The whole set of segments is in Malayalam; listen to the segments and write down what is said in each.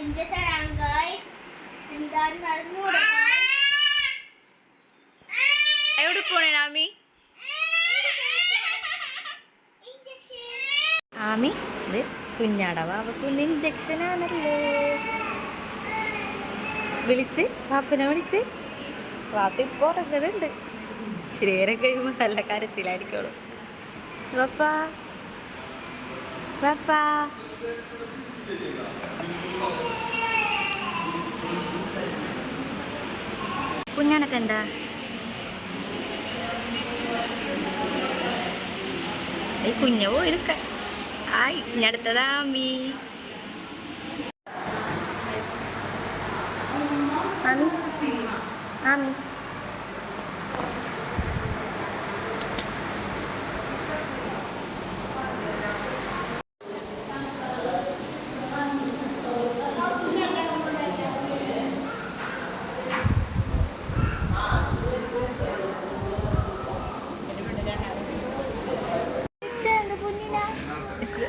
ഇഞ്ചക്ഷൻ ആണ് ഗൈസ് എന്താണ് അറിഞ്ഞൂടാ എവിടെ പോണേ ആമി? ആമി ഇത് കുഞ്ഞാട വാവക്കുഞ്ഞ് ഇഞ്ചക്ഷൻ ആണല്ലോ. വിളിച്ച് വാപ്പനെ വിളിച്ച്. വാപ്പ ഇപ്പോൾ ഉറങ്ങുന്നുണ്ട്. ഇച്ചിരി നേരം കഴിയുമ്പോൾ നല്ല കരച്ചിലായിരിക്കുള്ളൂ വഫ വഫ കുഞ്ഞാണൊക്കെ എന്താ ഈ കുഞ്ഞ പോയെടുക്ക ആയി ഇനി അടുത്തതാ അമ്മി. ആമി. ആമി.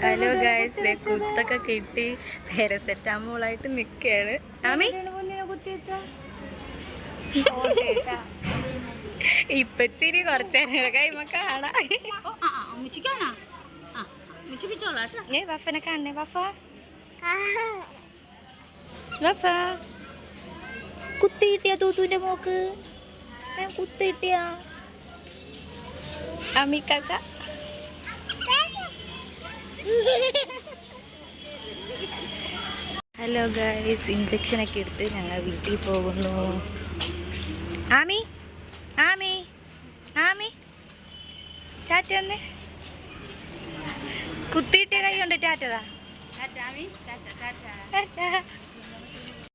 ഹലോ ഗായ്സ് കുത്തൊക്കെ കിട്ടി. പാരസെറ്റാമോളായിട്ട് നിൽക്കുകയാണ് ഇപ്പൊ ചിരി കുറച്ചേരം വഫനെ വഫ. കുത്തി കിട്ടിയ തൂത്തുവിന്റെ മോക്ക്? കുത്തി കിട്ടിയ. അമ്മിക്കാക്ക ഹലോ ഗൈസ് ഇഞ്ചക്ഷൻ ഒക്കെ എടുത്ത് ഞങ്ങൾ വീട്ടിൽ പോകുന്നു. ആമി? ആമി? ആമി? ടാറ്റ ഒന്ന് കുത്തിയിട്ടേ കൈ കൊണ്ട് ടാറ്റതാ ടാറ്റ.